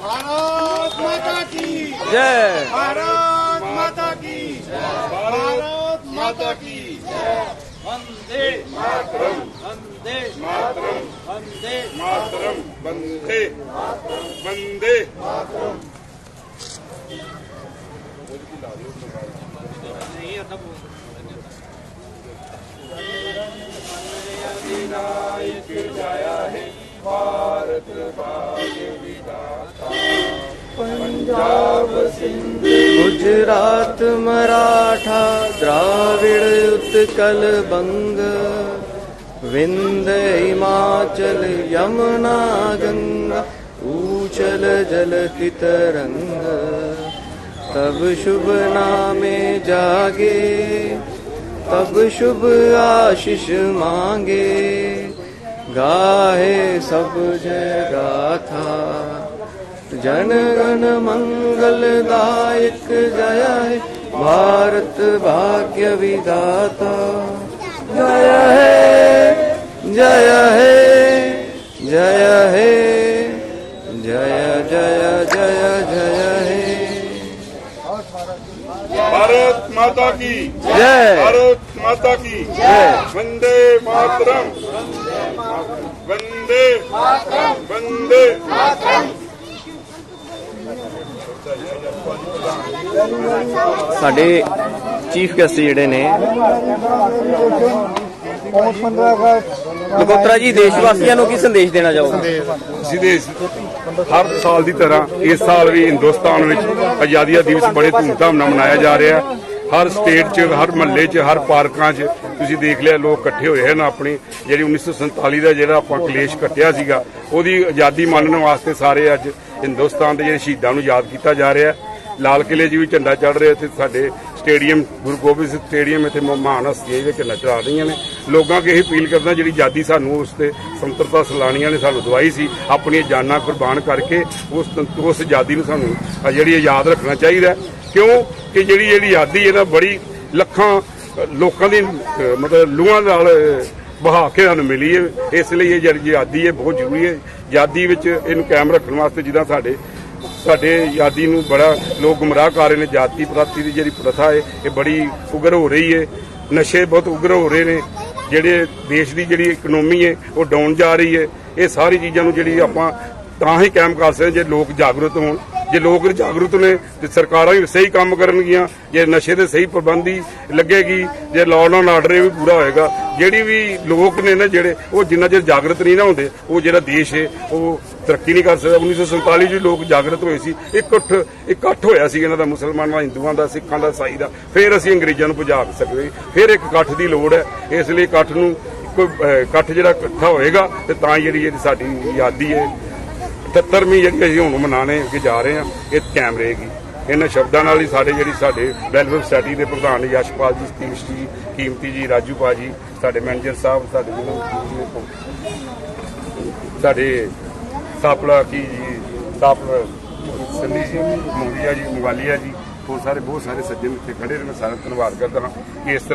भारत माता की जय। भारत माता की भारत माता की वंदे मातरम। वंदे मातरम। वंदे मातरम। वंदे वंदे। नहीं आता बोल गुजरात मराठा द्राविड़ उत्कल बंग विंद हिमाचल यमुना गंगा ऊचल जलति तरंग तब शुभ नामे जागे, तब शुभ आशीष मांगे। गाहे सब जय गाथा, जन गण मंगल दायक जय है, भारत भाग्य विधाता। जय है जय है जय है, जय जय। भारत माता की जय भारत माता की जय वंदे मातरम वंदे वंदे ਸਾਡੇ ਚੀਫ ਗੈਸਟ ਜਿਹੜੇ ਨੇ ਲਗੋਤਰਾ ਜੀ ਦੇਸ਼ ਵਾਸੀਆਂ ਨੂੰ ਕੀ ਸੰਦੇਸ਼ ਦੇਣਾ ਚਾਹੋਗੇ ਸਿੱਧੇ ਹਰ ਸਾਲ ਦੀ ਤਰ੍ਹਾਂ ਇਸ ਸਾਲ ਵੀ ਹਿੰਦੁਸਤਾਨ ਵਿੱਚ ਆਜ਼ਾਦੀ ਦਾ ਦਿਵਸ ਬੜੇ ਧੂਮਧਾਮ ਨਾਲ ਮਨਾਇਆ ਜਾ ਰਿਹਾ ਹੈ। ਹਰ ਸਟੇਟ 'ਚ, ਹਰ ਮਹੱਲੇ 'ਚ, ਹਰ ਪਾਰਕਾਂ 'ਚ ਤੁਸੀਂ ਦੇਖ ਲਿਆ ਲੋਕ ਇਕੱਠੇ ਹੋਏ ਹਨ ਆਪਣੀ। ਜਿਹੜੀ 1947 ਦਾ ਜਿਹੜਾ ਆਪਾਂ ਕਲੇਸ਼ ਕੱਟਿਆ ਸੀਗਾ, ਉਹਦੀ ਆਜ਼ਾਦੀ ਮੰਨਣ ਵਾਸਤੇ ਸਾਰੇ ਅੱਜ ਹਿੰਦੁਸਤਾਨ ਦੇ ਜਿਹੜੇ ਸ਼ਹੀਦਾਂ ਨੂੰ ਯਾਦ ਕੀਤਾ ਜਾ ਰਿਹਾ ਹੈ। ਲਾਲ ਕਿਲੇ 'ਚ ਵੀ ਝੰਡਾ ਚੜ ਰਿਹਾ ਤੇ ਸਾਡੇ ਸਟੇਡੀਅਮ, ਗੁਰੂ ਗੋਬਿੰਦ ਸਿੰਘ ਸਟੇਡੀਅਮ ਇੱਥੇ ਮਹਾਨ ਹਸਤੀਆਂ ਜਿਹੜੇ ਝੰਡਾ ਚੜਾ ਰਹੀਆਂ ਨੇ। ਲੋਕਾਂ ਅੱਗੇ ਇਹ ਅਪੀਲ ਕਰਦਾ, ਜਿਹੜੀ ਆਜ਼ਾਦੀ ਸਾਨੂੰ ਉਸ ਤੇ ਸੰਤਰਤਾ ਸਲਾਨੀਆਂ ਨੇ ਸਾਨੂੰ ਦਵਾਈ ਸੀ, ਆਪਣੀਆਂ ਜਾਨਾਂ ਕੁਰਬਾਨ ਕਰਕੇ ਉਸ ਉਸ ਆਜ਼ਾਦੀ ਨੂੰ ਸਾਨੂੰ ਜਿਹੜੀ ਯਾਦ ਰੱਖਣਾ ਚਾਹੀਦਾ ਕਿਉਂ? ਕਿ ਜਿਹੜੀ ਜਿਹੜੀ ਆਜ਼ਾਦੀ ਇਹਦਾ ਬੜੀ ਲੱਖਾਂ ਲੋਕਾਂ ਦੀ ਮਤਲਬ ਲੂਹਾਂ ਨਾਲ ਬਹਾ ਕੇ ਸਾਨੂੰ ਮਿਲੀ ਹੈ। ਇਸ ਲਈ ਇਹ ਜਿਹੜੀ ਆਜ਼ਾਦੀ ਹੈ ਬਹੁਤ ਜ਼ਰੂਰੀ ਹੈ। ਆਜ਼ਾਦੀ ਵਿੱਚ ਇਹਨੂੰ ਕਾਇਮ ਰੱਖਣ ਵਾਸਤੇ ਜਿੱਦਾਂ ਸਾਡੇ ਸਾਡੇ ਆਜ਼ਾਦੀ ਨੂੰ ਬੜਾ ਲੋਕ ਗੁੰਮਰਾਹ ਕਰ ਰਹੇ ਨੇ, ਜਾਤੀ ਪ੍ਰਤੀ ਦੀ ਜਿਹੜੀ ਪ੍ਰਥਾ ਹੈ, ਇਹ ਬੜੀ ਉਗਰ ਹੋ ਰਹੀ ਹੈ। ਨਸ਼ੇ ਬਹੁਤ ਉਗਰ ਹੋ ਰਹੇ ਨੇ। ਜਿਹੜੇ ਦੇਸ਼ ਦੀ ਜਿਹੜੀ ਇਕਨੋਮੀ ਹੈ, ਉਹ ਡਾਊਨ ਜਾ ਰਹੀ ਹੈ। ਇਹ ਸਾਰੀ ਚੀਜ਼ਾਂ ਨੂੰ ਜਿਹੜੀ ਆਪਾਂ ਤਾਂ ਹੀ ਕਾਇਮ ਕਰ ਸਕਦੇ ਜੇ ਲੋਕ ਜਾਗਰੂਕ ਹੋਣ। ਜੇ ਲੋਕ ਜਾਗਰੂਕ ਨੇ, ਤੇ ਸਰਕਾਰਾਂ ਵੀ ਸਹੀ ਕੰਮ ਕਰਨਗੀਆਂ। ਜੇ ਨਸ਼ੇ ਦੇ ਸਹੀ ਪਾਬੰਦੀ ਲੱਗੇਗੀ, ਜੇ ਲਾਅ ਐਂਡ ਆਰਡਰ ਵੀ ਪੂਰਾ ਹੋਏਗਾ ਜਿਹੜੀ ਵੀ ਲੋਕ ਨੇ ਨਾ ਜਿਹੜੇ, ਉਹ ਜਿੰਨਾ ਚਿਰ ਜਾਗਰਤ ਨਹੀਂ ਨਾ ਹੁੰਦੇ, ਉਹ ਜਿਹੜਾ ਦੇਸ਼ ਹੈ, ਉਹ ਤਰੱਕੀ ਨਹੀਂ ਕਰ ਸਕਦਾ। 1947 ਚ ਲੋਕ ਜਾਗਰਤ ਹੋਏ ਸੀ। ਇਕੱਠ ਇਕੱਠ ਹੋਇਆ ਸੀ ਇਹਨਾਂ ਦਾ, ਮੁਸਲਮਾਨਾਂ ਹਿੰਦੂਆਂ ਦਾ, ਸਿੱਖਾਂ ਦਾ ਈਸਾਈ ਦਾ। ਫਿਰ ਅਸੀਂ ਅੰਗਰੇਜ਼ਾਂ ਨੂੰ ਭਜਾ ਸਕਦੇ। ਫਿਰ ਇੱਕ ਇਕੱਠ ਦੀ ਲੋੜ ਹੈ। ਇਸ ਲਈ ਇਕੱਠ ਨੂੰ ਕੋਈ ਇਕੱਠ ਜਿਹੜਾ ਇਕੱਠਾ ਹੋਏਗਾ, ਤੇ ਤਾਂ ਜਿਹੜੀ ਜਿਹੜੀ ਸਾਡੀ ਆਜ਼ਾਦੀ ਹੈ। 78ਵੀਂ ਜਿਹੜੀ ਅਸੀਂ ਹੁਣ ਮਨਾਣੇ ਕਿ ਜਾ ਰਹੇ ਹਾਂ, ਇਹ ਕਾਇਮ ਰਹੇਗੀ। ਇਹਨਾਂ ਸ਼ਬਦਾਂ ਨਾਲ ਹੀ ਸਾਡੇ ਜਿਹੜੀ ਸਾਡੇ ਵੈਲਫੇਅਰ ਸੋਸਾਇਟੀ ਦੇ ਪ੍ਰਧਾਨ ਯਸ਼ਪਾਲ ਜੀ, ਸਤੀਸ਼ ਜੀ, ਕੀਮਤੀ ਜੀ ਰਾਜੂ ਭਾਜੀ ਸਾਡੇ ਮੈਨੇਜਰ ਸਾਹਿਬ, ਸਾਡੇ ਜਿਹਨੂੰ ਸਾਡੇ ਸਾਪਲਾ ਕੀ ਜੀ ਸਾਪਲਾ ਸੰਨੀ ਜੀ ਮੂਲੀਆ ਜੀ ਮਵਾਲੀਆ ਜੀ, ਹੋਰ ਸਾਰੇ, ਬਹੁਤ ਸਾਰੇ ਸੱਜਣ ਇੱਥੇ ਖੜੇ ਨੇ, ਮੈਂ ਸਾਰਾ ਧੰਨਵਾਦ ਕਰਦਾ ਹਾਂ ਕਿ ਇਸ ਤਰ੍ਹਾਂ